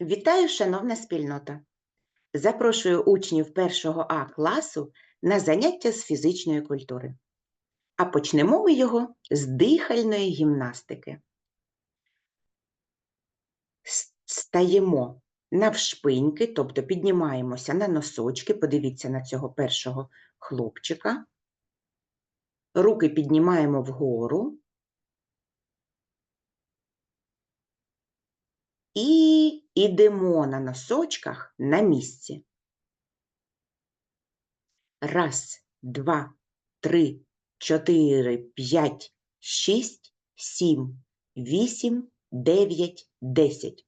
Вітаю, шановна спільнота! Запрошую учнів першого А класу на заняття з фізичної культури. А почнемо ми його з дихальної гімнастики. Стаємо навшпиньки, тобто піднімаємося на носочки. Подивіться на цього першого хлопчика. Руки піднімаємо вгору. І ідемо на носочках на місці. Раз, два, три, чотири, п'ять, шість, сім, вісім, дев'ять, десять.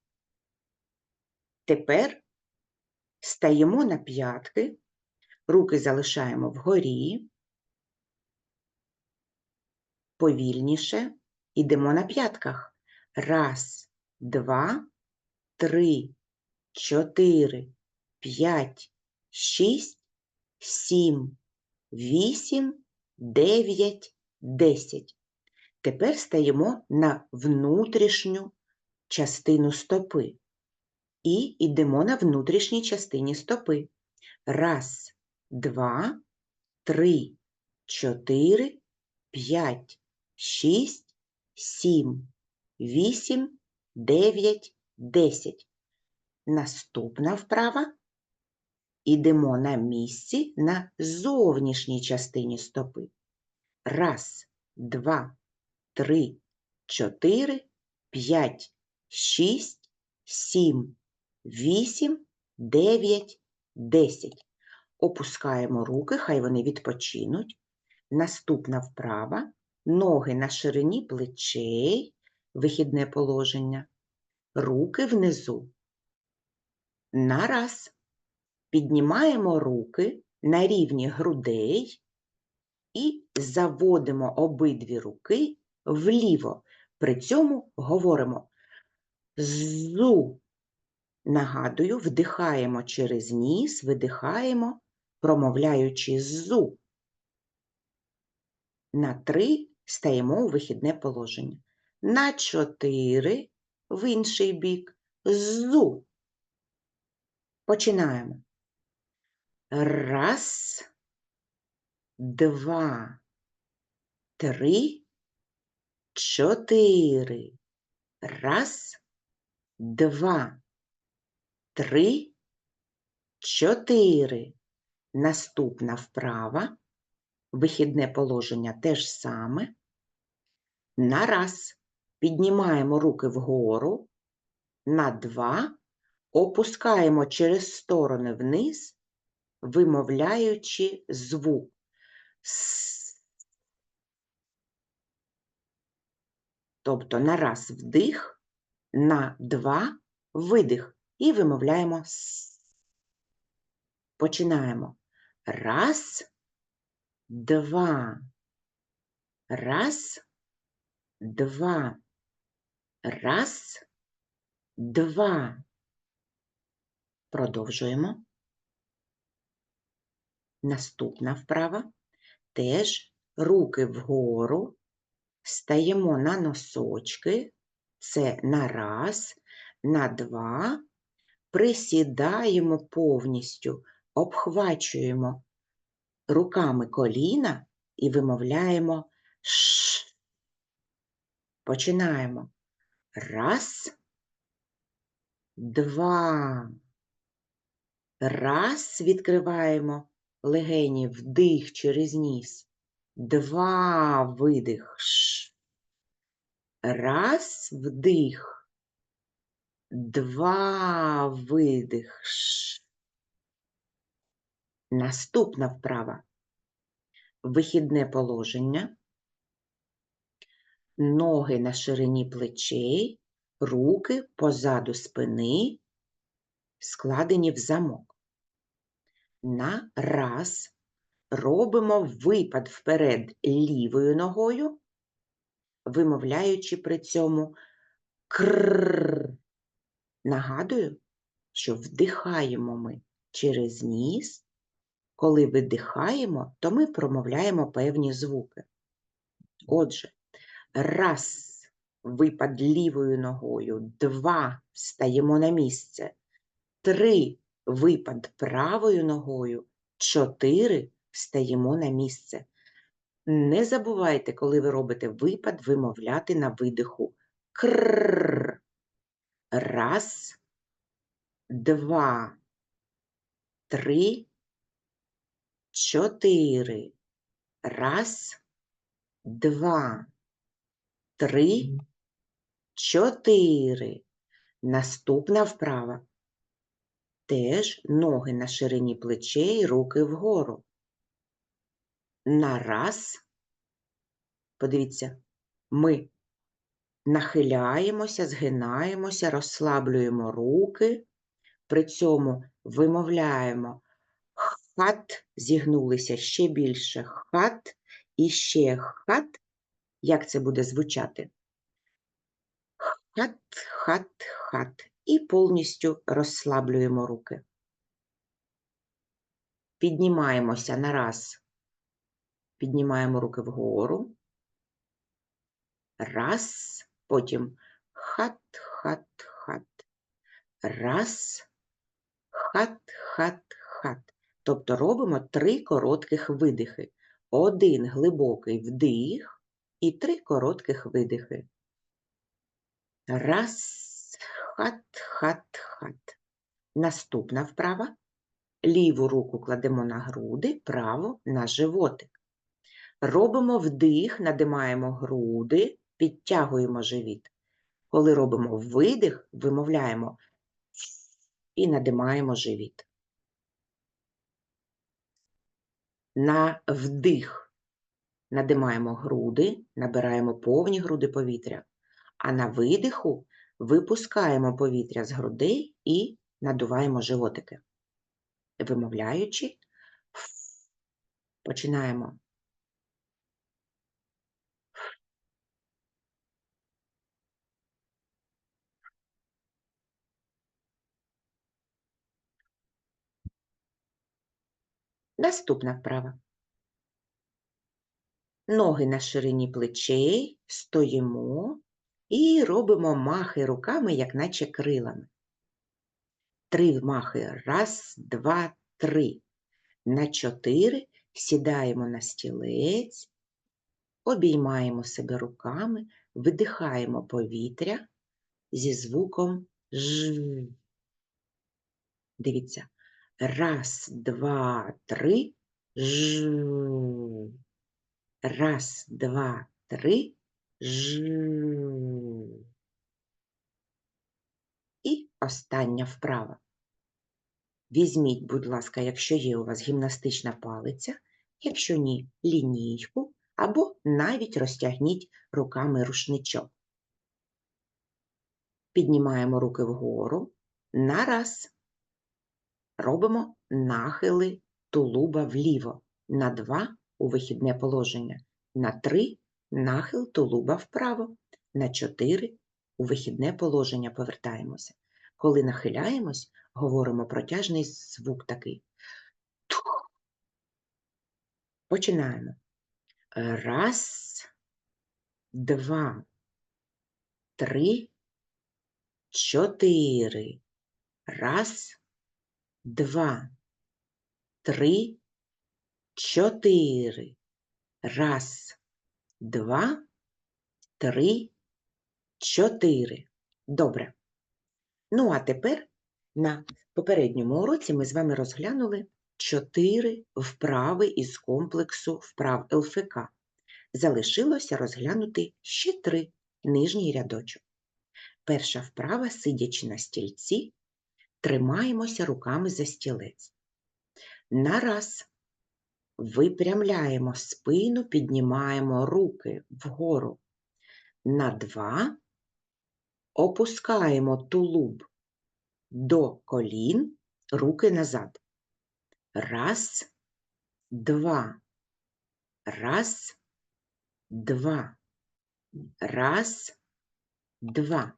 Тепер стаємо на п'ятки, руки залишаємо вгорі. Повільніше ідемо на п'ятках. Раз, два, три, чотири, п'ять, шість, сім, вісім, дев'ять, десять. Тепер стаємо на внутрішню частину стопи і йдемо на внутрішній частині стопи. Раз, два, три, чотири, п'ять, шість, сім, вісім, дев'ять, десять. Наступна вправа. Ідемо на місці на зовнішній частині стопи. Раз, два, три, чотири, п'ять, шість, сім, вісім, дев'ять, десять. Опускаємо руки, хай вони відпочинуть. Наступна вправа. Ноги на ширині плечей, вихідне положення. Руки внизу. На раз. Піднімаємо руки на рівні грудей і заводимо обидві руки вліво. При цьому говоримо зу. Нагадую, вдихаємо через ніс, видихаємо, промовляючи зу. На три стаємо у вихідне положення. На чотири в інший бік. Зу. Починаємо. Раз, два, три, чотири. Раз, два, три, чотири. Наступна вправа. Вихідне положення теж саме. На раз піднімаємо руки вгору, на два опускаємо через сторони вниз, вимовляючи звук. С. Тобто на раз вдих, на два видих і вимовляємо с. Починаємо. Раз, два, раз, два, раз, два. Продовжуємо. Наступна вправа. Теж руки вгору, стаємо на носочки, це на раз, на два, присідаємо повністю, обхвачуємо руками коліна і вимовляємо ш. Починаємо. Раз, два. Раз, відкриваємо легені, вдих через ніс. Два, видих. Ш. Раз, вдих. Два, видих. Ш. Наступна вправа. Вихідне положення. Ноги на ширині плечей, руки позаду спини, складені в замок. На раз робимо випад вперед лівою ногою, вимовляючи при цьому кр. Нагадую, що вдихаємо ми через ніс. Коли видихаємо, то ми промовляємо певні звуки. Отже, раз, випад лівою ногою. Два стаємо на місце. Три випад правою ногою. Чотири стаємо на місце. Не забувайте, коли ви робите випад, вимовляти на видиху кр. Раз, два, три, чотири. Раз, два, три, чотири. Наступна вправа. Теж ноги на ширині плечей, руки вгору. На раз. Подивіться, ми нахиляємося, згинаємося, розслаблюємо руки, при цьому вимовляємо хат, зігнулися ще більше хат і ще хат. Як це буде звучати? Хат, хат, хат. І повністю розслаблюємо руки. Піднімаємося на раз. Піднімаємо руки вгору. Раз, потім хат, хат, хат. Раз, хат, хат, хат. Тобто робимо три коротких видихи. Один глибокий вдих і три коротких видихи. Раз, хат, хат, хат. Наступна вправа. Ліву руку кладемо на груди, праву на животик. Робимо вдих, надимаємо груди, підтягуємо живіт. Коли робимо видих, вимовляємо і надимаємо живіт. На вдих надимаємо груди, набираємо повні груди повітря, а на видиху випускаємо повітря з грудей і надуваємо животики. Вимовляючи, починаємо. Наступна вправа. Ноги на ширині плечей, стоїмо і робимо махи руками, як наче крилами. Три махи. Раз, два, три. На чотири сідаємо на стілець, обіймаємо себе руками, видихаємо повітря зі звуком Ж. Дивіться. Раз, два, три. Ж. Раз, два, три. Ж. І остання вправа. Візьміть, будь ласка, якщо є у вас гімнастична палиця, якщо ні, лінійку, або навіть розтягніть руками рушничок. Піднімаємо руки вгору. На раз. Робимо нахили тулуба вліво. На два у вихідне положення. На три нахил тулуба вправо. На чотири у вихідне положення повертаємося. Коли нахиляємось, говоримо протяжний звук такий. Починаємо. Раз, два, три, чотири. Раз, два, три, чотири. Раз, два, три, чотири. Добре. Ну, а тепер на попередньому уроці ми з вами розглянули чотири вправи із комплексу вправ ЛФК. Залишилося розглянути ще три нижній рядочок. Перша вправа, сидячи на стільці, тримаємося руками за стілець. На раз випрямляємо спину, піднімаємо руки вгору. На два опускаємо тулуб до колін, руки назад. Раз, два. Раз, два. Раз, два.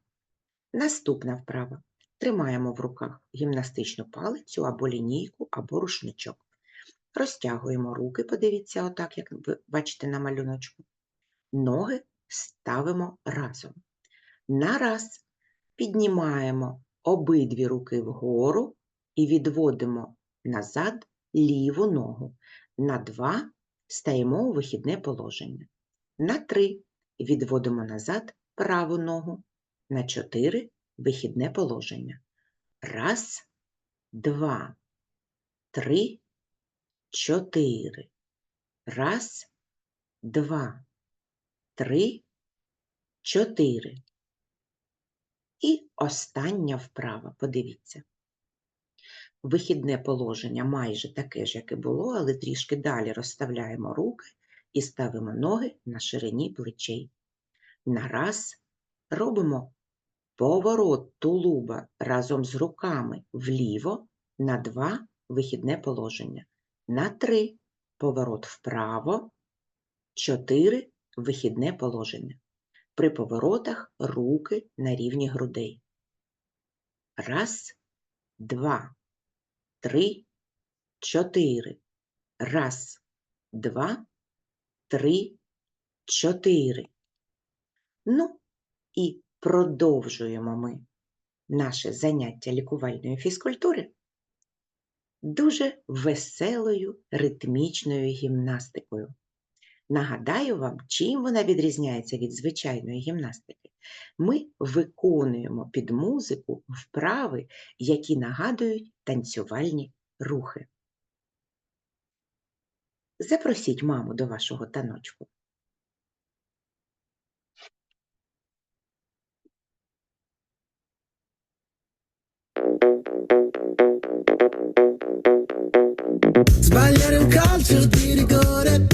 Наступна вправа. Тримаємо в руках гімнастичну палицю або лінійку, або рушничок. Розтягуємо руки, подивіться, отак, як ви бачите на малюночку. Ноги ставимо разом. Нараз піднімаємо обидві руки вгору і відводимо назад ліву ногу. На два стаємо у вихідне положення. На три відводимо назад праву ногу. На чотири вихідне положення. Раз, два, три, чотири. Раз, два, три, чотири. І остання вправа. Подивіться. Вихідне положення майже таке ж, як і було, але трішки далі розставляємо руки і ставимо ноги на ширині плечей. Нараз робимо поворот тулуба разом з руками вліво на два вихідне положення. На три. Поворот вправо, чотири. Вихідне положення. При поворотах руки на рівні грудей. Раз, два, три, чотири. Раз, два, три, чотири. Ну, і продовжуємо ми наше заняття лікувальної фізкультури дуже веселою ритмічною гімнастикою. Нагадаю вам, чим вона відрізняється від звичайної гімнастики. Ми виконуємо під музику вправи, які нагадують танцювальні рухи. Запросіть маму до вашого таночку. Sbagliare un calcio di rigore.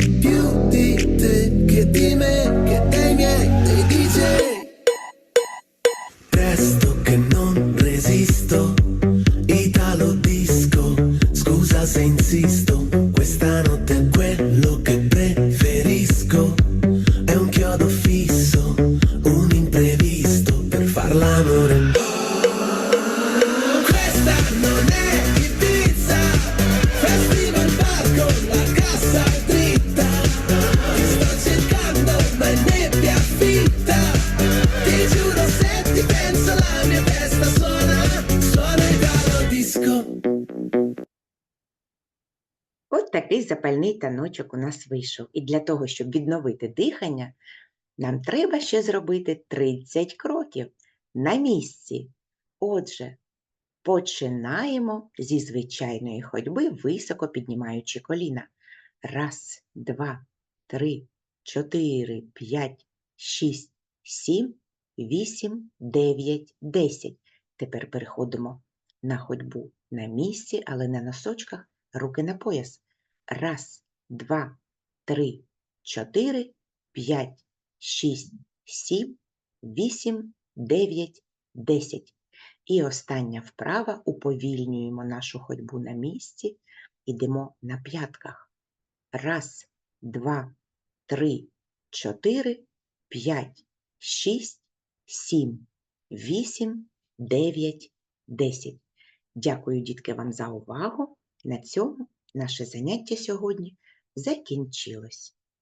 you. Такий запальний таночок у нас вийшов. І для того, щоб відновити дихання, нам треба ще зробити 30 кроків на місці. Отже, починаємо зі звичайної ходьби, високо піднімаючи коліна. Раз, два, три, чотири, п'ять, шість, сім, вісім, дев'ять, десять. Тепер переходимо на ходьбу на місці, але на носочках, руки на пояс. Раз, два, три, чотири, п'ять, шість, сім, вісім, дев'ять, десять. І остання вправа уповільнюємо нашу ходьбу на місці, ідемо на п'ятках. Раз, два, три, чотири, п'ять, шість, сім, вісім, дев'ять, десять. Дякую, дітки, вам за увагу. На цьому наше заняття сьогодні закінчилось.